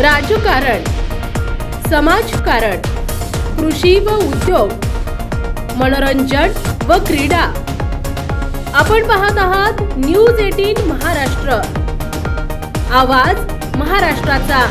राजकारण समाजकारण कृषी व उद्योग मनोरंजन व क्रीडा. आपण पाहत आहात न्यूज एटीन महाराष्ट्र. आवाज महाराष्ट्राचा.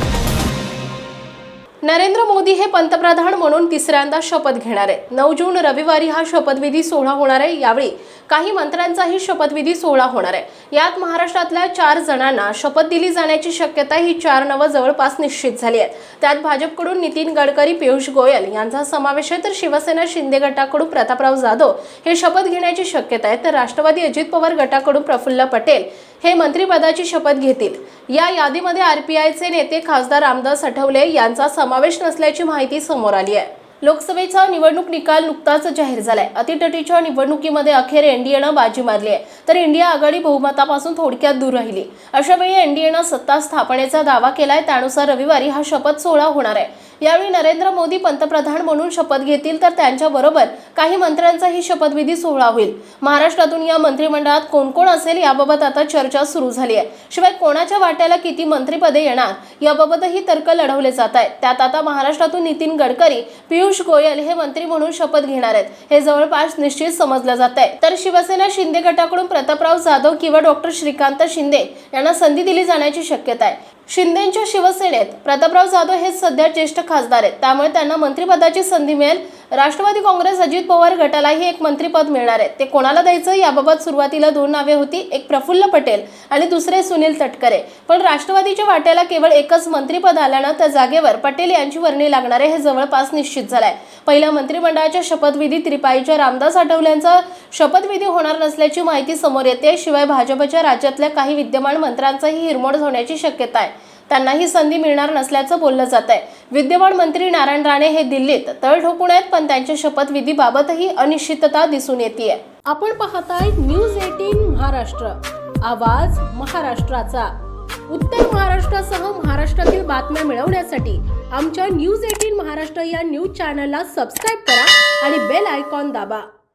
नरेंद्र मोदी हे पंतप्रधान म्हणून तिसऱ्यांदा शपथ घेणार आहेत. नऊ जून रविवारी हा शपथविधी सोहळा होणार आहे. यावेळी काही मंत्र्यांचाही शपथविधी सोहळा होणार आहे. यात महाराष्ट्रातल्या चार जणांना शपथ दिली जाण्याची शक्यता ही चार नवं जवळपास निश्चित झाली आहे. त्यात भाजपकडून नितीन गडकरी पियुष गोयल यांचा समावेश आहे. तर शिवसेना शिंदे गटाकडून प्रतापराव जाधव हे शपथ घेण्याची शक्यता आहे. तर राष्ट्रवादी अजित पवार गटाकडून प्रफुल्ल पटेल हे मंत्रिपदाची शपथ घेतील. या यादीमध्ये आरपीआयचे नेते खासदार रामदास आठवले यांचा समावेश नसल्याची माहिती समोर आली आहे. लोकसभेचा निवडणूक निकाल नुकताच जाहीर झालाय. अतितटीच्या निवडणुकीमध्ये अखेर एनडीएनं बाजी मारली आहे. तर इंडिया आघाडी बहुमतापासून थोडक्यात दूर राहिली. अशा वेळी एनडीएनं सत्ता स्थापनेचा दावा केलाय. त्यानुसार रविवारी हा शपथ सोहळा होणार आहे. यावेळी नरेंद्र मोदी पंतप्रधान म्हणून शपथ घेतील तर त्यांच्याबरोबर काही मंत्र्यांचाही शपथविधी सोहळा होईल. महाराष्ट्रातून या मंत्रिमंडळात कोण कोण असेल याबाबत आता चर्चा सुरू झाली आहे. शिवाय कोणाच्या वाट्याला किती मंत्रिपदे येणार याबाबतही तर्क लढवले जात आहेत. त्यात आता महाराष्ट्रातून नितीन गडकरी पियुष गोयल हे मंत्री म्हणून शपथ घेणार आहेत. हे जवळपास निश्चित समजलं जात आहे. तर शिवसेना शिंदे गटाकडून प्रतापराव जाधव किंवा डॉक्टर श्रीकांत शिंदे यांना संधी दिली जाण्याची शक्यता आहे. शिंदेच्या शिवसेनेत प्रतापराव जाधव हे सध्या ज्येष्ठ खासदार आहेत. त्यामुळे त्यांना मंत्रिपदाची संधी मिळेल. राष्ट्रवादी काँग्रेस अजित पवार गटालाही एक मंत्रीपद मिळणार आहे. ते कोणाला द्यायचं? याबाबत सुरुवातीला दोन नावे होती एक प्रफुल्ल पटेल आणि दुसरे सुनील तटकरे. पण राष्ट्रवादीच्या वाट्याला केवळ एकच मंत्रीपद आल्यानं त्या जागेवर पटेल यांची वर्णी लागणार आहे हे जवळपास निश्चित झालंय. पहिल्या मंत्रिमंडळाच्या शपथविधीत त्रिपाईच्या रामदास आठवल्यांचा शपथविधी होणार नसल्याची माहिती समोर येते. शिवाय भाजपच्या राज्यातल्या काही विद्यमान मंत्र्यांचाही हिरमोड होण्याची शक्यता आहे. त्यांनाही संधी मिळणार नसल्याचं बोललं जात आहे. विद्यमान मंत्री नारायण राणे हे दिल्लीत तळ ठोकून आहेत पण त्यांच्या शपथविधीबाबतही अनिश्चितता दिसून येते आपण पाहताय न्यूज एटीन महाराष्ट्र. आवाज महाराष्ट्राचा. उत्तर महाराष्ट्रासह महाराष्ट्रातील बातम्या मिळवण्यासाठी आमच्या न्यूज एटीन महाराष्ट्र या न्यूज चॅनलला सबस्क्राईब करा आणि बेल आयकॉन दाबा.